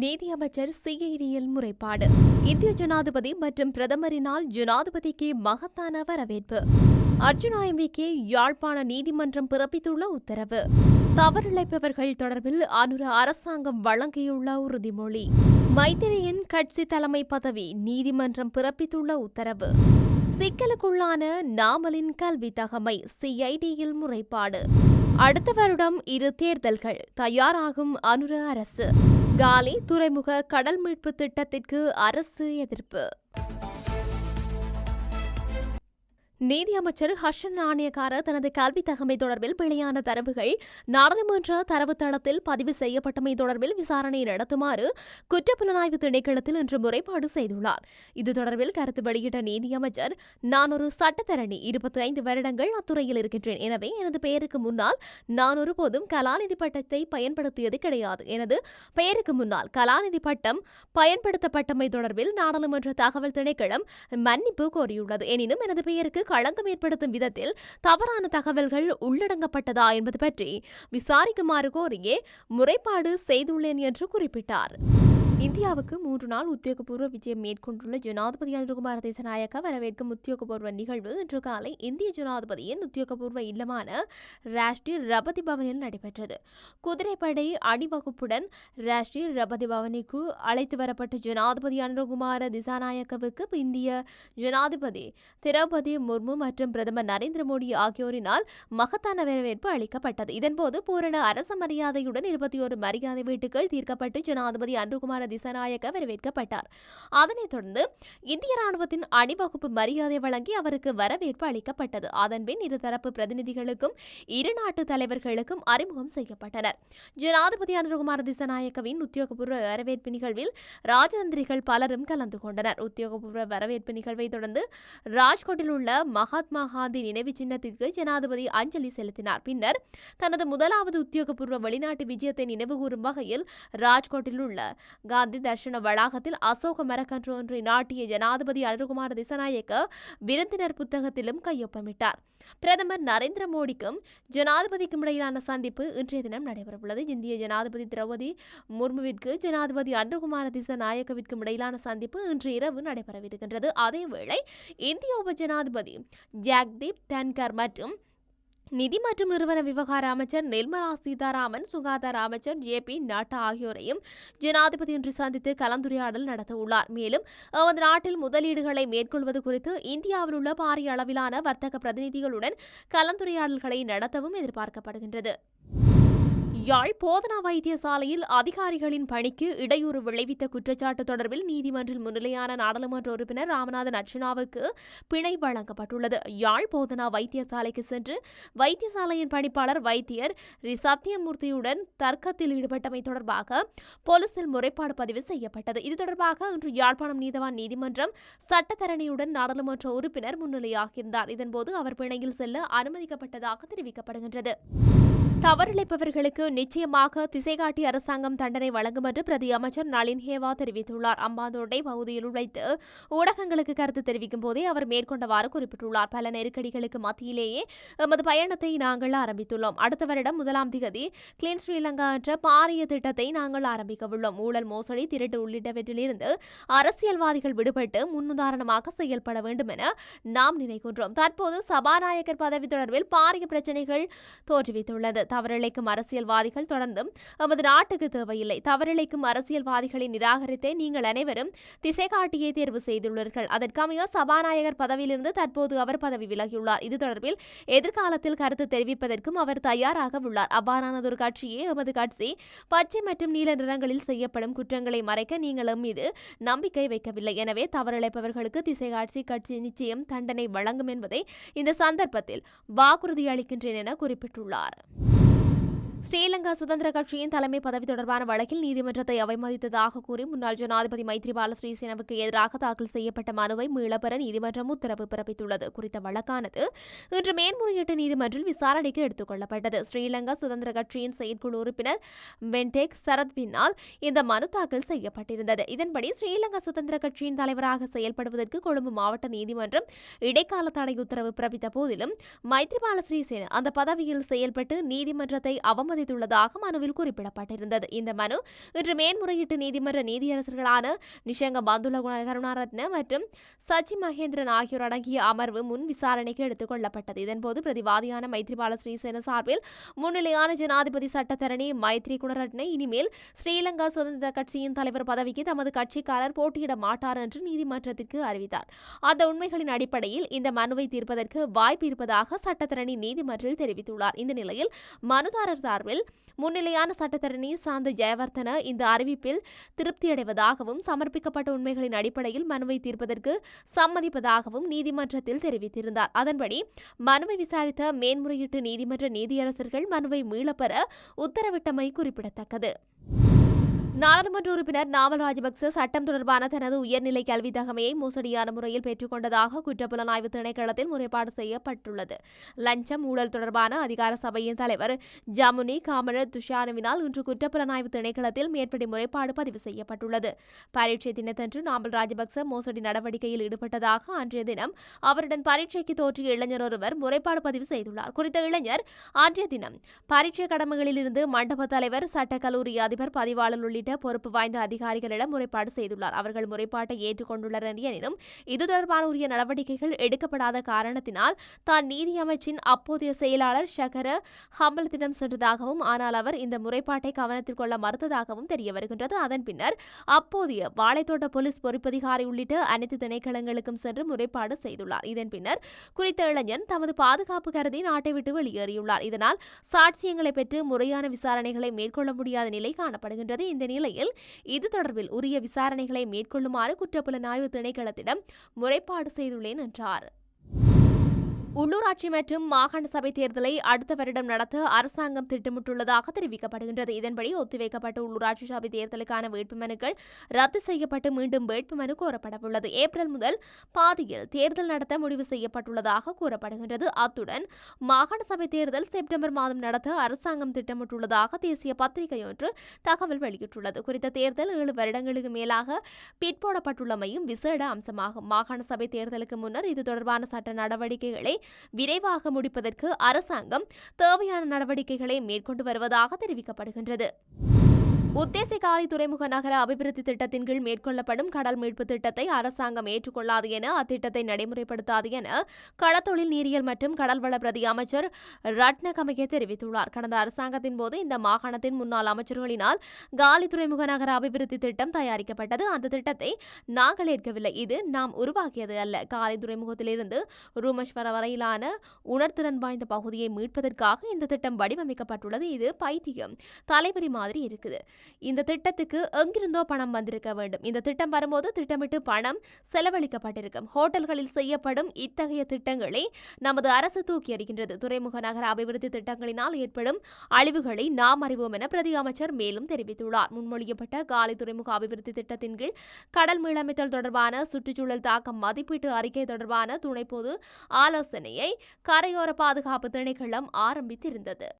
நீதியமைச்சர் சிஐடியில் முறைப்பாடு. இந்திய ஜனாதிபதி மற்றும் பிரதமரினால் ஜனாதிபதிக்கு மகத்தான வரவேற்பு. அர்ஜுனா எம்பிக்கு யாழ்ப்பாண நீதிமன்றம் பிறப்பித்துள்ள உத்தரவு. தவறிழைப்பவர்கள் தொடர்பில் அனுர அரசாங்கம் வழங்கியுள்ள உறுதிமொழி. மைத்திரியின் கட்சி தலைமை பதவி நீதிமன்றம் பிறப்பித்துள்ள உத்தரவு. சிக்கலுக்குள்ளான நாமலின் கல்வி தகமை சிஐடியில் முறைப்பாடு. அடுத்த வருடம் இரு தேர்தல்கள் தயாராகும் அனுர அரசு. காலி துறைமுக கடல் மீட்பு திட்டத்திற்கு அரசு எதிர்ப்பு. நீதியமைச்சர் ஹர்ஷன் நாணயக்கார தனது கல்வி தகமை தொடர்பில் பிழையான தரவுகள் நாடாளுமன்ற தரவுத்தளத்தில் பதிவு செய்யப்பட்டமை தொடர்பில் விசாரணை நடத்துமாறு குற்றப்புலனாய்வு திணைக்களத்தில் இன்று முறைப்பாடு செய்துள்ளார். இது தொடர்பில் கருத்து வெளியிட்ட நீதியமைச்சர் நான் ஒரு சட்டத்தரணி இருபத்தி ஐந்து வருடங்கள் அத்துறையில் இருக்கின்றேன். எனவே எனது பெயருக்கு முன்னால் நான் ஒருபோதும் கலாநிதி பட்டத்தை பயன்படுத்தியது கிடையாது. எனது பெயருக்கு முன்னால் கலாநிதி பட்டம் பயன்படுத்தப்பட்டமை தொடர்பில் நாடாளுமன்ற தகவல் திணைக்களம் மன்னிப்பு கோரியுள்ளது. எனினும் எனது பெயருக்கு களங்கம் ஏற்படுத்தும் விதத்தில் தவறான தகவல்கள் உள்ளடங்கப்பட்டதா என்பது பற்றி விசாரிக்குமாறு கோரியே முறைப்பாடு செய்துள்ளேன் என்று குறிப்பிட்டார். இந்தியாவுக்கு மூன்று நாள் உத்தியோகபூர்வ விஜயம் மேற்கொண்டுள்ள ஜனாதிபதி அனுகுமார தேசநாயக்க வரவேற்கும் உத்தியோகபூர்வ நிகழ்வு இன்று காலை இந்திய ஜனாதிபதியின் உத்தியோகபூர்வ இல்லமான ராஷ்டிரிய ரபதி பவனில் நடைபெற்றது. குதிரைப்படை அணிவகுப்புடன் ராஷ்டிரிய ரபதி பவனிக்கு அழைத்து வரப்பட்ட ஜனாதிபதி அனுகுமார திசாநாயக்கவுக்கு இந்திய ஜனாதிபதி திரௌபதி முர்மு மற்றும் பிரதமர் நரேந்திர மோடி ஆகியோரினால் மகத்தான வரவேற்பு அளிக்கப்பட்டது. இதன்போது பூரண அரச மரியாதையுடன் இருபத்தி ஒரு மரியாதை வீட்டுகள் தீர்க்கப்பட்டு ஜனாதிபதி அன்றுகுமார திசநாயக்க வரவேற்கப்பட்டார். அதனைத் தொடர்ந்து இந்திய ராணுவத்தின் அணிவகுப்பு மரியாதை வழங்கி அவருக்கு வரவேற்பு அளிக்கப்பட்டது. அதன்பின் இருதரப்பு பிரதிநிதிகளுக்கும் இரு நாட்டு தலைவர்களுக்கும் அறிமுகம் செய்யப்பட்டனர். ஜனாதிபதி அனுகுமார திசநாயக்கவின் உத்தியோகபூர்வ வரவேற்பு நிகழ்வில் ராஜதந்திரிகள் பலரும் கலந்து கொண்டனர். உத்தியோகபூர்வ வரவேற்பு நிகழ்வை தொடர்ந்து ராஜ்கோட்டில் உள்ள மகாத்மா காந்தி நினைவு சின்னத்திற்கு ஜனாதிபதி அஞ்சலி செலுத்தினார். பின்னர் தனது முதலாவது உத்தியோகபூர்வ வெளிநாட்டு விஜயத்தை நினைவுகூரும் வகையில் ராஜ்கோட்டில் உள்ள காந்தி தர்ஷன வளாகத்தில் அசோக மரக்கன்று ஒன்றை நாட்டிய ஜனாதிபதி அனுகுமார திசநாயக்க விருந்தினர் புத்தகத்திலும் கையொப்பமிட்டார். பிரதமர் நரேந்திர மோடிக்கும் ஜனாதிபதிக்கும் இடையிலான சந்திப்பு இன்றைய தினம் நடைபெறவுள்ளது. இந்திய ஜனாதிபதி திரௌபதி முர்முவிற்கு ஜனாதிபதி அன்றுகுமார திசநாயக்கவிற்கும் இடையிலான சந்திப்பு இன்று இரவு நடைபெறவிருக்கின்றது. அதேவேளை இந்திய உப ஜனாதிபதி ஜாக்தீப் தன்கர் மற்றும் நிதி மற்றும் நிறுவன விவகார அமைச்சர் நிர்மலா சீதாராமன் சுகாதார அமைச்சர் ஜே பி நட்டா ஆகியோரையும் ஜனாதிபதி இன்று சந்தித்து கலந்துரையாடல் நடத்த உள்ளார் மேலும் அவரது நாட்டில் முதலீடுகளை மேற்கொள்வது குறித்து இந்தியாவில் உள்ள பாரிய அளவிலான வர்த்தக பிரதிநிதிகளுடன் கலந்துரையாடல்களை நடத்தவும் எதிர்பார்க்கப்படுகின்றது. யாழ் போதனா வைத்தியசாலையில் அதிகாரிகளின் பணிக்கு இடையூறு விளைவித்த குற்றச்சாட்டு தொடர்பில் நீதிமன்றில் முன்னிலையான நாடாளுமன்ற உறுப்பினர் ராமநாதன் அர்ச்சனாவுக்கு பிணை வழங்கப்பட்டுள்ளது. யாழ் போதனா வைத்தியசாலைக்கு சென்று வைத்தியசாலையின் பணிப்பாளர் வைத்தியர் ரி. சத்தியமூர்த்தியுடன் தர்க்கத்தில் ஈடுபட்டமை தொடர்பாக போலீசில் முறைப்பாடு பதிவு செய்யப்பட்டது. இது தொடர்பாக இன்று யாழ்ப்பாணம் நீதவான் நீதிமன்றம் சட்டத்தரணியுடன் நாடாளுமன்ற உறுப்பினர் முன்னிலையாகியிருந்தார். இதன்போது அவர் பிணையில் செல்ல அனுமதிக்கப்பட்டதாக தெரிவிக்கப்படுகின்றது. தவறிழைப்பவர்களுக்கு நிச்சயமாக திசைகாட்டி அரசாங்கம் தண்டனை வழங்கும் என்று பிரதி அமைச்சர் நளின் ஹேவா தெரிவித்துள்ளார். அம்பாந்தோட்டை பகுதியில் உழைத்து ஊடகங்களுக்கு கருத்து தெரிவிக்கும் போதே அவர் மேற்கொண்டவாறு குறிப்பிட்டுள்ளார். பல நெருக்கடிகளுக்கு மத்தியிலேயே எமது பயணத்தை நாங்கள் ஆரம்பித்துள்ளோம். அடுத்த வருடம் முதலாம் திகதி கிளீன் ஸ்ரீலங்கா என்ற பாரிய திட்டத்தை நாங்கள் ஆரம்பிக்க உள்ளோம். ஊழல் மோசடி திருட்டு உள்ளிட்டவற்றிலிருந்து அரசியல்வாதிகள் விடுபட்டு முன்னுதாரணமாக செயல்பட வேண்டும் என நாம் நினைக்கின்றோம். தற்போது சபாநாயகர் பதவி தொடர்பில் பாரிய பிரச்சனைகள் தோற்றுவித்துள்ளது. தவறிழைக்கும் அரசியல்வாதிகள் தொடர்ந்தும் எமது நாட்டுக்கு தேவையில்லை. தவறிழைக்கும் அரசியல்வாதிகளை நிராகரித்தே நீங்கள் அனைவரும் திசை காட்டியே தேர்வு செய்துள்ளீர்கள். அதற்கமைய சபாநாயகர் பதவியிலிருந்து தற்போது அவர் பதவி விலகியுள்ளார். இது தொடர்பில் எதிர்காலத்தில் கருத்து தெரிவிப்பதற்கும் அவர் தயாராக உள்ளார். அவ்வாறானதொரு கட்சியே எமது கட்சி பச்சை மற்றும் நீல நிறங்களில் செய்யப்படும் குற்றங்களை மறைக்க நீங்கள் மீது நம்பிக்கை வைக்கவில்லை. எனவே தவறிழைப்பவர்களுக்கு திசை காட்சி கட்சி நிச்சயம் தண்டனை வழங்கும் என்பதை இந்த சந்தர்ப்பத்தில் வாக்குறுதி அளிக்கின்றேன் என குறிப்பிட்டுள்ளார். ஸ்ரீலங்கா சுதந்திர கட்சியின் தலைமை பதவி தொடர்பான வழக்கில் நீதிமன்றத்தை அவமதித்ததாக கூறி முன்னாள் ஜனாதிபதி மைத்ரிபால ஸ்ரீசேனவுக்கு எதிராக தாக்கல் செய்யப்பட்ட மனுவை மீளப்பெற நீதிமன்றம் உத்தரவு பிறப்பித்துள்ளது. குறித்த வழக்கானது இன்று மேன்முறையீட்டு நீதிமன்றில் விசாரணைக்கு எடுத்துக் கொள்ளப்பட்டது. ஸ்ரீலங்கா சுதந்திர கட்சியின் செயற்குழு உறுப்பினர் வெண்டேக் சரத்வினால் இந்த மனு தாக்கல் செய்யப்பட்டிருந்தது. இதன்படி ஸ்ரீலங்கா சுதந்திர கட்சியின் தலைவராக செயல்படுவதற்கு கொழும்பு மாவட்ட நீதிமன்றம் இடைக்கால தடை உத்தரவு பிறப்பித்த போதிலும் மைத்ரிபால ஸ்ரீசேன அந்த பதவியில் செயல்பட்டு நீதிமன்றத்தை அவமதி அனுமதித்துள்ளதாக மனுவில் குறிப்பிடப்பட்டிருந்தது. இந்த மனு இன்று மேன்முறையீட்டு நீதிமன்ற நீதியரசர்களான நிஷங்க பந்துல கருணாரத்ன மற்றும் சச்சி மகேந்திரன் ஆகியோர் அடங்கிய அமர்வு முன் விசாரணைக்கு எடுத்துக் கொள்ளப்பட்டது. இதன்போது பிரதிவாதியான மைத்ரிபால ஸ்ரீசேன சார்பில் முன்னிலையான ஜனாதிபதி சட்டத்தரணி மைத்ரி குணரட்ன இனிமேல் ஸ்ரீலங்கா சுதந்திர கட்சியின் தலைவர் பதவிக்கு தமது கட்சிக்காரர் போட்டியிட மாட்டார் என்று நீதிமன்றத்திற்கு அறிவித்தார். அந்த உண்மைகளின் அடிப்படையில் இந்த மனுவை தீர்ப்பதற்கு வாய்ப்பு இருப்பதாக சட்டத்தரணி நீதிமன்றில் தெரிவித்துள்ளார். இந்த நிலையில் மனுதாரர் சார்பில் முன்னிலையான சட்டத்தரணி சாந்த ஜெயவர்தன இந்த அறிவிப்பில் திருப்தியடைவதாகவும் சமர்ப்பிக்கப்பட்ட உண்மைகளின் அடிப்படையில் மனுவை தீர்ப்பதற்கு சம்மதிப்பதாகவும் நீதிமன்றத்தில் தெரிவித்திருந்தார். அதன்படி மனுவை விசாரித்த மேன்முறையீட்டு நீதிமன்ற நீதியரசர்கள் மனுவை மீளப்பெற உத்தரவிட்டமை குறிப்பிடத்தக்கது. நாடாளுமன்ற உறுப்பினர் நாமல் ராஜபக்ச சட்டம் தொடர்பான தனது உயர்நிலை கல்வி தகமையை மோசடியான முறையில் பெற்றுக்கொண்டதாக குற்றப்புலனாய்வு திணைக்களத்தில் முறைப்பாடு செய்யப்பட்டுள்ளது. லஞ்சம் ஊழல் தொடர்பான அதிகார சபையின் தலைவர் ஜமுனி காமர துஷானுவினால் இன்று குற்றப்புலனாய்வு திணைக்களத்தில் மேற்படி முறைப்பாடு பதிவு செய்யப்பட்டுள்ளது. பரீட்சை தினத்தன்று நாமல் ராஜபக்ச மோசடி நடவடிக்கையில் ஈடுபட்டதாக அன்றைய தினம் அவருடன் பரீட்சைக்கு தோற்றிய இளைஞர் ஒருவர் முறைப்பாடு பதிவு செய்துள்ளார். குறித்த இளைஞர் அன்றைய தினம் பரீட்சை கடமைகளில் இருந்து மண்டப தலைவர் சட்டக்கல்லூரி அதிபர் பதிவாளர் உள்ளிட்ட உள்ளிட்ட பொறுப்பு வாய்ந்த அதிகாரிகளிடம் முறைப்பாடு செய்துள்ளார். அவர்கள் முறைப்பாட்டை ஏற்றுக்கொண்டுள்ளனர் எனினும் இது தொடர்பான உரிய நடவடிக்கைகள் எடுக்கப்படாத காரணத்தினால் தான் நீதி அமைச்சின் அப்போதைய செயலாளர் ஷகர ஹம்பலத்திடம் சென்றதாகவும் ஆனால் அவர் இந்த முறைப்பாட்டை கவனத்தில் கொள்ள மறுத்ததாகவும் தெரிய வருகின்றது. அதன் பின்னர் அப்போதைய வாழைத்தோட்ட போலீஸ் பொறுப்பதிகாரி உள்ளிட்ட அனைத்து திணைக்களங்களுக்கும் சென்று முறைப்பாடு செய்துள்ளார். இதன் பின்னர் குறித்த இளைஞன் தமது பாதுகாப்பு கருதி நாட்டை விட்டு வெளியேறியுள்ளார். இதனால் சாட்சியங்களை பெற்று முறையான விசாரணைகளை மேற்கொள்ள முடியாத நிலை காணப்படுகின்றது. இந்த நிலை நிலையில் இது தொடர்பில் உரிய விசாரணைகளை மேற்கொள்ளுமாறு குற்றப்புலனாய்வு திணைக்களத்திடம் முறைப்பாடு செய்துள்ளேன் என்றார். உள்ளூராட்சி மற்றும் மாகாண சபை தேர்தலை அடுத்த வருடம் நடத்த அரசாங்கம் திட்டமிட்டுள்ளதாக தெரிவிக்கப்படுகின்றது. இதன்படி ஒத்திவைக்கப்பட்ட உள்ளூராட்சி சபை தேர்தலுக்கான வேட்புமனுக்கள் ரத்து செய்யப்பட்டு மீண்டும் வேட்புமனு கோரப்படவுள்ளது. ஏப்ரல் முதல் பாதியில் தேர்தல் நடத்த முடிவு செய்யப்பட்டுள்ளதாக கூறப்படுகின்றது. அத்துடன் மாகாண சபை தேர்தல் செப்டம்பர் மாதம் நடத்த அரசாங்கம் திட்டமிட்டுள்ளதாக தேசிய பத்திரிகை ஒன்று தகவல் வெளியிட்டுள்ளது. குறித்த தேர்தல் ஏழு வருடங்களுக்கு மேலாக பிற்போடப்பட்டுள்ளமையும் விசேட அம்சமாகும். மாகாண சபை தேர்தலுக்கு முன்னர் இது தொடர்பான சட்ட நடவடிக்கைகளை விரைவாக முடிப்பதற்கு அரசாங்கம் தேவையான நடவடிக்கைகளை மேற்கொண்டு வருவதாக தெரிவிக்கப்படுகின்றது. உத்தேச காலி துறைமுக நகர அபிவிருத்தி திட்டத்தின் கீழ் மேற்கொள்ளப்படும் கடல் மீட்பு திட்டத்தை அரசாங்கம் ஏற்றுக்கொள்ளாது என அத்திட்டத்தை நடைமுறைப்படுத்தாது என கடத்தொழில் நீரியல் மற்றும் கடல்வள பிரதி அமைச்சர் ரட்னகமைய தெரிவித்துள்ளார். கடந்த அரசாங்கத்தின் போது இந்த மாகாணத்தின் முன்னாள் அமைச்சர்களினால் காலி துறைமுக நகர அபிவிருத்தி திட்டம் தயாரிக்கப்பட்டது. அந்த திட்டத்தை நாங்கள் ஏற்கவில்லை. இது நாம் உருவாக்கியது அல்ல. காலி துறைமுகத்திலிருந்து ரூமேஸ்வர வரையிலான உணர்திறன் வாய்ந்த பகுதியை மீட்பதற்காக இந்த திட்டம் வடிவமைக்கப்பட்டுள்ளது. இது பைத்தியம் தலைவரி மாதிரி இருக்குது. இந்த திட்டத்துக்கு எங்கிருந்தோ பணம் வந்திருக்க வேண்டும். இந்த திட்டம் வரும்போது திட்டமிட்டு பணம் செலவழிக்கப்பட்டிருக்கும். ஹோட்டல்களில் செய்யப்படும் இத்தகைய திட்டங்களை நமது அரசு தூக்கி அறிகின்றது துறைமுக நகர அபிவிருத்தி திட்டங்களினால் ஏற்படும் அழிவுகளை நாம் அறிவோம் என பிரதி அமைச்சர் மேலும் தெரிவித்துள்ளார். முன்மொழியப்பட்ட காலி துறைமுக அபிவிருத்தி திட்டத்தின் கீழ் கடல் மீளமைத்தல் தொடர்பான சுற்றுச்சூழல் தாக்கம் மதிப்பீட்டு அறிக்கை தொடர்பான துணைப்போது ஆலோசனையை கரையோர பாதுகாப்பு திணைக்களம் ஆரம்பித்திருந்தது.